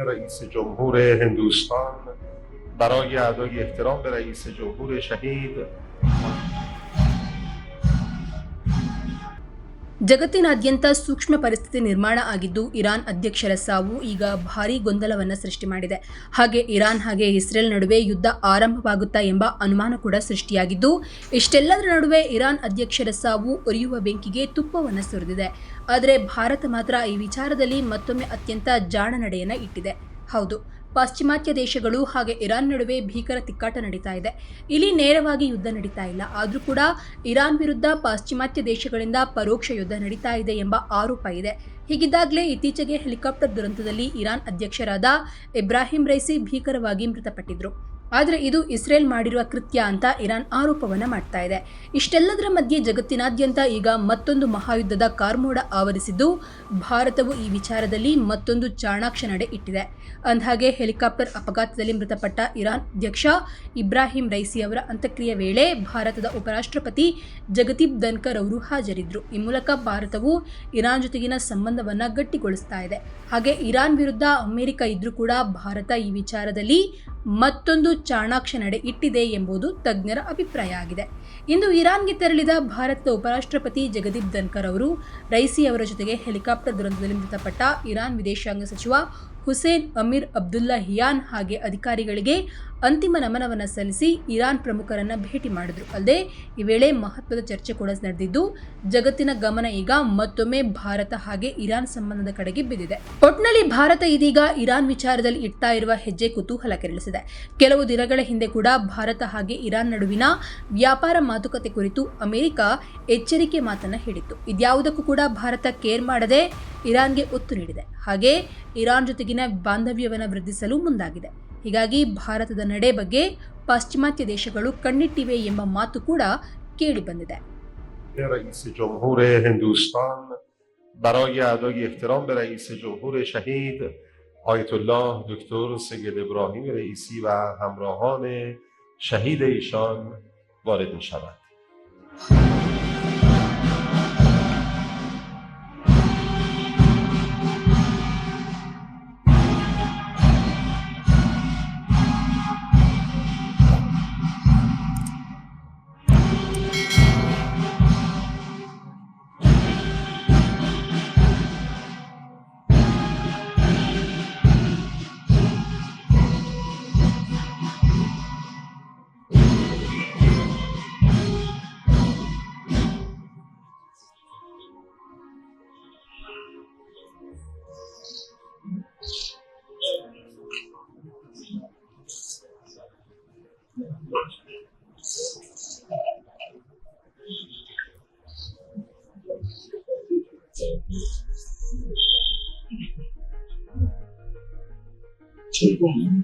رئیس جمهور هندوستان. برای ادای احترام به رئیس جمهور شهید ಜಗತ್ತಿನಾದ್ಯಂತ ಸೂಕ್ಷ್ಮ ಪರಿಸ್ಥಿತಿ ನಿರ್ಮಾಣ ಆಗಿದ್ದು ಇರಾನ್ ಅಧ್ಯಕ್ಷರ ಸಾವು ಈಗ ಭಾರೀ ಗೊಂದಲವನ್ನು ಸೃಷ್ಟಿ ಮಾಡಿದೆ. ಹಾಗೆ ಇರಾನ್ ಹಾಗೆ ಇಸ್ರೇಲ್ ನಡುವೆ ಯುದ್ಧ ಆರಂಭವಾಗುತ್ತಾ ಎಂಬ ಅನುಮಾನ ಕೂಡ ಸೃಷ್ಟಿಯಾಗಿದ್ದು, ಇಷ್ಟೆಲ್ಲದರ ನಡುವೆ ಇರಾನ್ ಅಧ್ಯಕ್ಷರ ಸಾವು ಉರಿಯುವ ಬೆಂಕಿಗೆ ತುಪ್ಪವನ್ನು ಸುರಿದಿದೆ. ಆದರೆ ಭಾರತ ಮಾತ್ರ ಈ ವಿಚಾರದಲ್ಲಿ ಮತ್ತೊಮ್ಮೆ ಅತ್ಯಂತ ಜಾಣ ನಡೆಯನ್ನು ಇಟ್ಟಿದೆ. ಹೌದು. ಪಾಶ್ಚಿಮಾತ್ಯ ದೇಶಗಳು ಹಾಗೆ ಇರಾನ್ ನಡುವೆ ಭೀಕರ ತಿಕ್ಕಾಟ ನಡೀತಾ ಇದೆ. ಇಲ್ಲಿ ನೇರವಾಗಿ ಯುದ್ಧ ನಡೀತಾ ಇಲ್ಲ. ಆದರೂ ಕೂಡ ಇರಾನ್ ವಿರುದ್ಧ ಪಾಶ್ಚಿಮಾತ್ಯ ದೇಶಗಳಿಂದ ಪರೋಕ್ಷ ಯುದ್ಧ ನಡೀತಾ ಇದೆ ಎಂಬ ಆರೋಪ ಇದೆ. ಹೀಗಿದ್ದಾಗಲೇ ಇತ್ತೀಚೆಗೆ ಹೆಲಿಕಾಪ್ಟರ್ ದುರಂತದಲ್ಲಿ ಇರಾನ್ ಅಧ್ಯಕ್ಷರಾದ ಇಬ್ರಾಹಿಂ ರೈಸಿ ಭೀಕರವಾಗಿ ಮೃತಪಟ್ಟಿದ್ರು. ಆದರೆ ಇದು ಇಸ್ರೇಲ್ ಮಾಡಿರುವ ಕೃತ್ಯ ಅಂತ ಇರಾನ್ ಆರೋಪವನ್ನು ಮಾಡ್ತಾ ಇದೆ. ಇಷ್ಟೆಲ್ಲದರ ಮಧ್ಯೆ ಜಗತ್ತಿನಾದ್ಯಂತ ಈಗ ಮತ್ತೊಂದು ಮಹಾಯುದ್ಧದ ಕಾರ್ಮೋಡ ಆವರಿಸಿದ್ದು ಭಾರತವು ಈ ವಿಚಾರದಲ್ಲಿ ಮತ್ತೊಂದು ಚಾಣಾಕ್ಷ ನಡೆ ಇಟ್ಟಿದೆ. ಅಂದಹಾಗೆ ಹೆಲಿಕಾಪ್ಟರ್ ಅಪಘಾತದಲ್ಲಿ ಮೃತಪಟ್ಟ ಇರಾನ್ ಅಧ್ಯಕ್ಷ ಇಬ್ರಾಹಿಂ ರೈಸಿ ಅವರ ಅಂತ್ಯಕ್ರಿಯೆ ವೇಳೆ ಭಾರತದ ಉಪರಾಷ್ಟ್ರಪತಿ ಜಗದೀಪ್ ಧನ್ಕರ್ ಅವರು ಹಾಜರಿದ್ದರು ಈ ಮೂಲಕ ಭಾರತವು ಇರಾನ್ ಜೊತೆಗಿನ ಸಂಬಂಧವನ್ನು ಗಟ್ಟಿಗೊಳಿಸ್ತಾ ಇದೆ. ಹಾಗೆ ಇರಾನ್ ವಿರುದ್ಧ ಅಮೆರಿಕ ಇದ್ರೂ ಕೂಡ ಭಾರತ ಈ ವಿಚಾರದಲ್ಲಿ ಮತ್ತೊಂದು ಚಾಣಾಕ್ಷ ನಡೆ ಇಟ್ಟಿದೆ ಎಂಬುದು ತಜ್ಞರ ಅಭಿಪ್ರಾಯ ಆಗಿದೆ. ಇಂದು ಇರಾನ್ಗೆ ತೆರಳಿದ ಭಾರತದ ಉಪರಾಷ್ಟ್ರಪತಿ ಜಗದೀಪ್ ಧನ್ಕರ್ ಅವರು ರೈಸಿ ಅವರ ಜೊತೆಗೆ ಹೆಲಿಕಾಪ್ಟರ್ ದುರಂತದಲ್ಲಿ ಮೃತಪಟ್ಟ ಇರಾನ್ ವಿದೇಶಾಂಗ ಸಚಿವ ಹುಸೇನ್ ಅಮೀರ್ ಅಬ್ದುಲ್ಲಾ ಹಿಯಾನ್ ಹಾಗೆ ಅಧಿಕಾರಿಗಳಿಗೆ ಅಂತಿಮ ನಮನವನ್ನು ಸಲ್ಲಿಸಿ ಇರಾನ್ ಪ್ರಮುಖರನ್ನ ಭೇಟಿ ಮಾಡಿದ್ರು. ಅಲ್ಲದೆ, ಈ ವೇಳೆ ಮಹತ್ವದ ಚರ್ಚೆ ಕೂಡ ನಡೆದಿದ್ದು, ಜಗತ್ತಿನ ಗಮನ ಈಗ ಮತ್ತೊಮ್ಮೆ ಭಾರತ ಹಾಗೆ ಇರಾನ್ ಸಂಬಂಧದ ಕಡೆಗೆ ಬಿದ್ದಿದೆ. ಒಟ್ನಲ್ಲಿ ಭಾರತ ಇದೀಗ ಇರಾನ್ ವಿಚಾರದಲ್ಲಿ ಇಡ್ತಾ ಇರುವ ಹೆಜ್ಜೆ ಕುತೂಹಲ ಕೆರಳಿಸಿದೆ. ಕೆಲವು ದಿನಗಳ ಹಿಂದೆ ಕೂಡ ಭಾರತ ಹಾಗೆ ಇರಾನ್ ನಡುವಿನ ವ್ಯಾಪಾರ ಮಾತುಕತೆ ಕುರಿತು ಅಮೆರಿಕ ಎಚ್ಚರಿಕೆ ಮಾತನ್ನು ಹೇಳಿತ್ತು. ಇದ್ಯಾವುದಕ್ಕೂ ಕೂಡ ಭಾರತ ಕೇರ್ ಮಾಡದೆ ಇರಾನ್ಗೆ ಒತ್ತು ನೀಡಿದೆ. ಹಾಗೆ, ಇರಾನ್ ಜೊತೆಗಿನ ಬಾಂಧವ್ಯವನ್ನು ವೃದ್ಧಿಸಲು ಮುಂದಾಗಿದೆ ಹೀಗಾಗಿ ಭಾರತದ ನಡೆ ಬಗ್ಗೆ ಪಾಶ್ಚಿಮಾತ್ಯ ದೇಶಗಳು ಕಣ್ಣಿಟ್ಟಿವೆ ಎಂಬ ಮಾತು ಕೂಡ ಕೇಳಿಬಂದಿದೆ رئیس جمهور هندوستان برای ادای احترام به رئیس جمهور شهید آیت الله دکتر سید ابراهیم رئیسی و همراهان شهید ایشان وارد می شود. 최고인